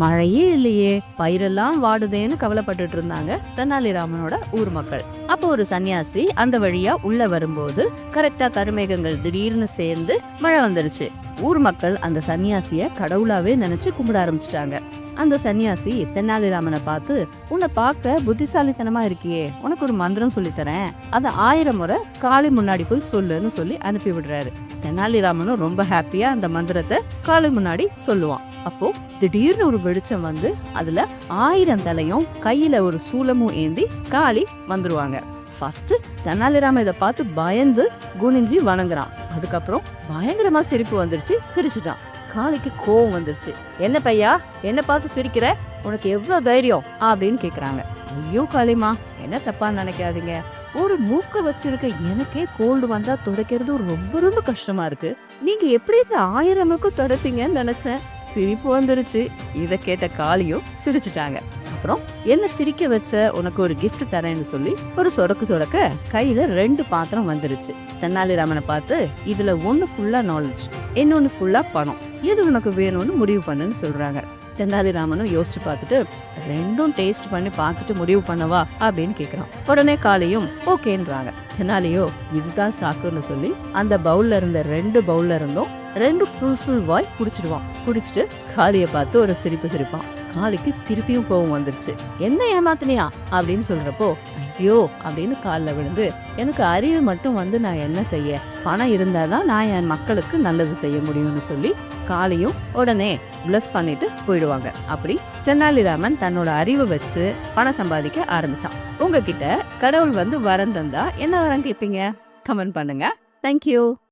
மழையே இல்லையே பயிரெல்லாம் வாடுதேன்னு கவலைப்பட்டுட்டு இருந்தாங்க தெனாலிராமனோட ஊர் மக்கள். அப்போ ஒரு சன்னியாசி அந்த வழியா உள்ள வரும்போது கரெக்டா கருமேகங்கள் திடீர்னு சேர்ந்து மழை வந்துருச்சு. ஊர் மக்கள் அந்த சன்னியாசிய கடவுளாவே நினைச்சு கும்பிட ஆரம்பிச்சிட்டாங்க. அந்த சன்னியாசி தெனாலிராமனை பார்த்து உன்னை பார்க்க புத்திசாலித்தனமா இருக்கியே உனக்கு ஒரு மந்திரம் சொல்லித்தரேன் அதை ஆயிரம் முறை காளி முன்னாடி போய் சொல்லுன்னு சொல்லி அனுப்பி விடுறாரு தெனாலிராமனும் ரொம்ப ஹாப்பியா அந்த மந்திரத்தை காளி முன்னாடி சொல்லுவான். அப்போ திடீர்னு ஒரு வெளிச்சம் வந்து அதுல ஆயிரம் தலையும் கையில ஒரு சூலமும் ஏந்தி காளி வந்துருவாங்க. ஃபர்ஸ்ட் தெனாலிராம இதை பார்த்து பயந்து குனிஞ்சு வணங்குறான். அதுக்கப்புறம் பயங்கரமா சிரிப்பு வந்துருச்சு சிரிச்சுட்டான். காளிக்கு கோவம் வந்துருச்சு. என்ன பையா? என்ன பார்த்து சிரிக்கிற? உனக்கு எவ்வளவு தைரியம்? அப்படின்னு கேக்குறாங்க. ஐயோ காளிமா என்ன தப்பா நினைக்காதீங்க. ஒரு மூக்க வச்சிருக்க எனக்கே கோல்டு வந்தா துடைக்கிறது ரொம்ப ரொம்ப கஷ்டமா இருக்கு. நீங்க எப்படி இந்த ஆயிரமுக்கும் துடைப்பீங்கன்னு நினைச்சேன். சிரிப்பு வந்துருச்சு. இத கேட்ட காளியும் சிரிச்சுட்டாங்க. அப்புறம் என்ன சிரிக்க வச்ச? உனக்கு ஒரு கிஃப்ட் தரேன்னு சொல்லி ஒரு சொடக்கு சொடக்க கையில ரெண்டு பாத்திரம் வந்துருச்சு. தென்னாலிராமனை பார்த்து இதுல ஒன்னு ஃபுல்லா நாலேஜ் இன்னொன்னு ஃபுல்லா பணம். எது உனக்கு வேணும்னு முடிவு பண்ணுன்னு சொல்றாங்க. தெனாலிராமனும் யோசிச்சு பார்த்துட்டு ரெண்டும் டேஸ்ட் பண்ணி பார்த்துட்டு முடிவு பண்ணவா? அப்படின்னு கேட்குறான் உடனே காலையும் ஓகேன்றாங்க. தெனாலியோ இதுதான் சாக்குன்னு சொல்லி அந்த பவுல்ல இருந்த ரெண்டு பவுல்ல இருந்தும் ரெண்டு ஃபுல் ஃபுல் வாய் குடிச்சிடுவான். குடிச்சிட்டு காளியை பார்த்து ஒரு சிரிப்பு சிரிப்பான். காளிக்கு திருப்பியும் கோவம் வந்துருச்சு. என்ன ஏமாத்தினியா? அப்படின்னு சொல்றப்போ ஐயோ அப்படின்னு காலில் விழுந்து எனக்கு அறிவு மட்டும் வந்து நான் என்ன செய்ய? பணம் இருந்தால் தான் நான் என் மக்களுக்கு நல்லது செய்ய முடியும்னு சொல்லி காலையும் உடனே பிளஸ் பண்ணிட்டு போயிடுவாங்க. அப்படி தெனாலிராமன் தன்னோட அறிவை வச்சு பணம் சம்பாதிக்க ஆரம்பிச்சான். உங்ககிட்ட கடவுள் வந்து வரம் தந்தா என்ன வரம் கேட்பீங்க கமெண்ட் பண்ணுங்க. தேங்க்யூ